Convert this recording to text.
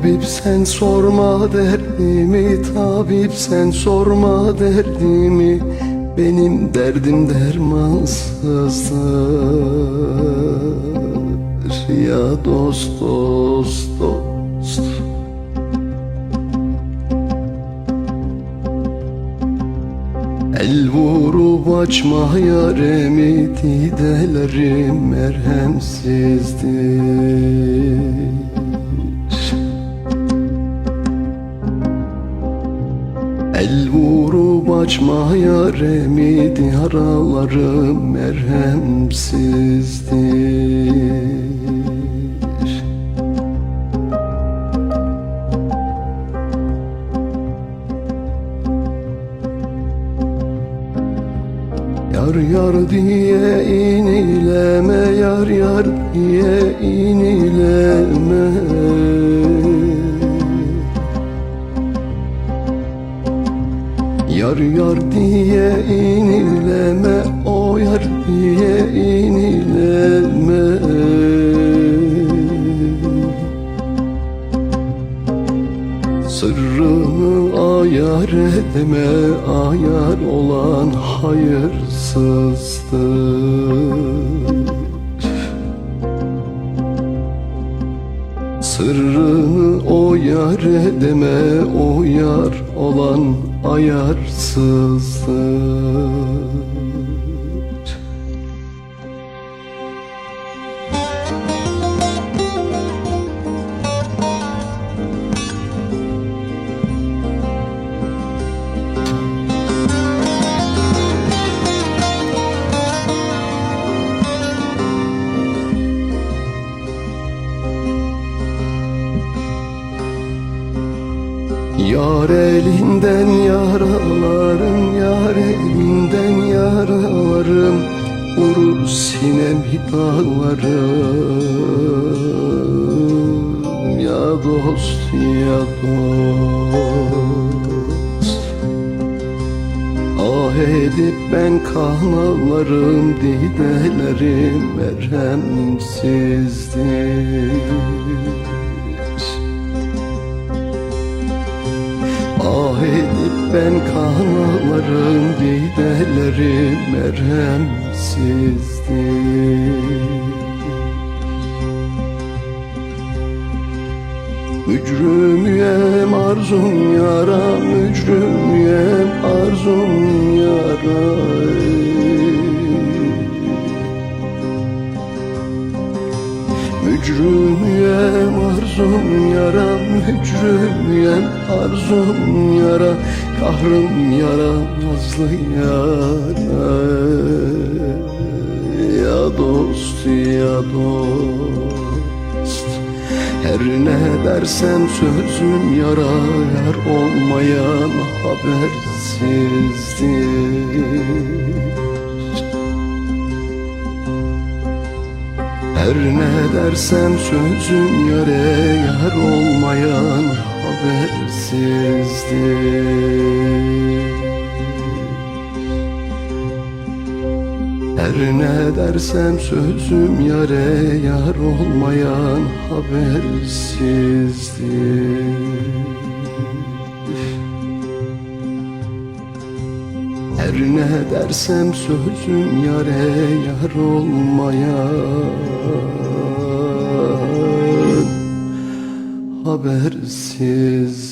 Tabip sen sorma derdimi Tabip sen sorma derdimi. Benim derdim dermansızdır. Ya dost dost dost. El vurup açma yaremi Didelerim merhemsizdir El vurup açma yaremi Yaralarım merhemsizdir. Yar yar diye inileme Yar yar diye inileme Yar yar diye inileme O yar diye inileme. Sırrını ayar edeme Ayar olan hayırsızdır Sırrını o yar edeme O yar olan ayarsızdır Yar elinden yaralarım, yar elinden yaralarım. Vurur sinemi dağlarım Ya dost ya dost. Ah edip ben kan ağlarım Didelerim merhemsizdir ben kan ağlarım Didelerim merhemsizdir Mücrümüyem arzum yara Mücrümüyem arzum yara Arzum yara Mücrümüyem arzum yara Kahrım yara nazlı yara Ya dost ya dost Her ne dersem sözüm yara Yar olmayan habersizdir Her ne dersem sözüm yare yar olmayan habersizdir. Her ne dersem sözüm yare yar olmayan habersizdir Her ne dersem sözüm yare yar olmayan habersizdir